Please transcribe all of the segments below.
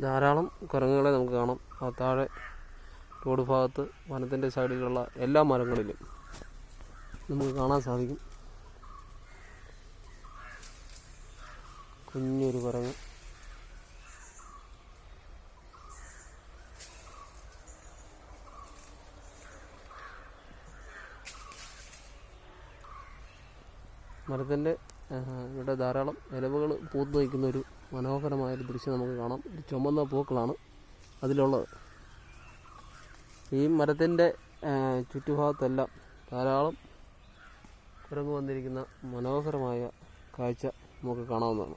ധാരാളം കുരങ്ങുകളെ നമുക്ക് കാണാം. ആ താഴെ റോഡ് ഭാഗത്ത് വനത്തിന്റെ സൈഡിലുള്ള എല്ലാ മരങ്ങളിലും നമുക്ക് കാണാൻ സാധിക്കും. കുഞ്ഞൊരു കുരങ്ങ് മരത്തിന്റെ ഇവിടെ ധാരാളം ഇലവുകൾ പൂത്ത് നിൽക്കുന്ന ഒരു മനോഹരമായൊരു ദൃശ്യം നമുക്ക് കാണാം. ഒരു ചുമന്ന പൂക്കളാണ് അതിലുള്ളത്. ഈ മരത്തിന്റെ ചുറ്റുഭാഗത്തെല്ലാം ധാരാളം കുരങ്ങ് വന്നിരിക്കുന്ന മനോഹരമായ കാഴ്ച നമുക്ക് കാണാവുന്നതാണ്.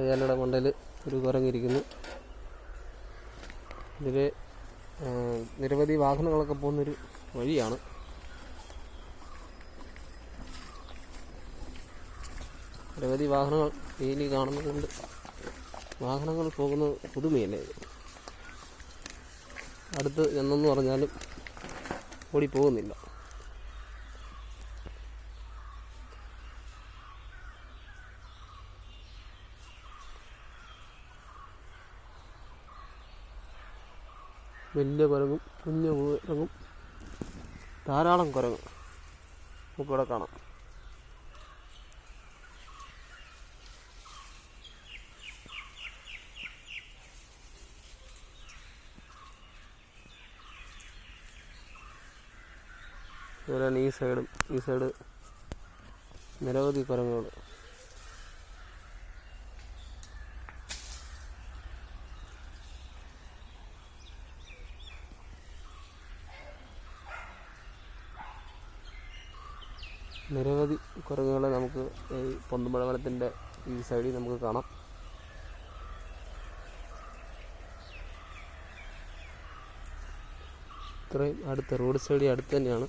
കയ്യാലയുടെ മണ്ടയിൽ ഒരു കുരങ്ങിരിക്കുന്നു. ഇതിൽ നിരവധി വാഹനങ്ങളൊക്കെ പോകുന്നൊരു വഴിയാണ്. നിരവധി വാഹനങ്ങൾ ഡെയിലി കാണുന്നതുകൊണ്ട് വാഹനങ്ങൾ പോകുന്നത് പുതുമയല്ലേ അടുത്ത് എന്നു പറഞ്ഞാലും ഓടി പോകുന്നില്ല വലിയ കുരങ്ങും കുഞ്ഞു കുരങ്ങും ധാരാളം കുരങ്ങ്. നമുക്കിവിടെ കാണാം. അതുപോലെ തന്നെ ഈ സൈഡും ഈ സൈഡ് നിരവധി കുരങ്ങുകൾ. നിരവധി കുരങ്ങുകളെ നമുക്ക് ഈ പൊന്തുമഴ വനത്തിന്റെ ഈ സൈഡിൽ നമുക്ക് കാണാം. ഇത്രയും അടുത്ത റോഡ് സൈഡിൽ അടുത്ത് തന്നെയാണ്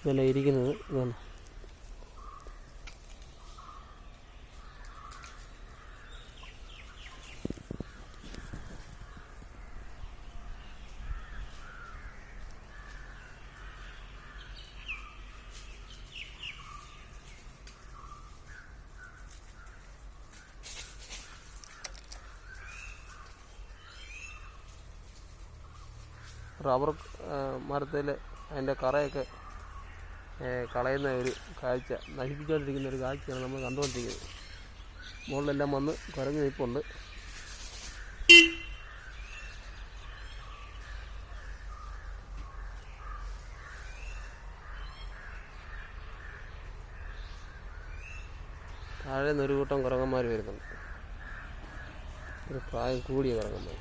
ഇതെല്ലാം ഇരിക്കുന്നത് ഇതാണ്. റബ്ബർ മരത്തിൽ അതിന്റെ കറയൊക്കെ കളയുന്ന ഒരു കാഴ്ച നശിപ്പിച്ചുകൊണ്ടിരിക്കുന്ന ഒരു കാഴ്ചയാണ് നമ്മൾ കണ്ടുകൊണ്ടിരിക്കുന്നത്. മുകളിലെല്ലാം വന്ന് കുരങ്ങ് നിൽപ്പുണ്ട്. താഴെ നിന്ന് ഒരു കൂട്ടം കുരങ്ങന്മാർ വരുന്നുണ്ട്. ഒരു പ്രായം കൂടിയ കുരങ്ങന്മാർ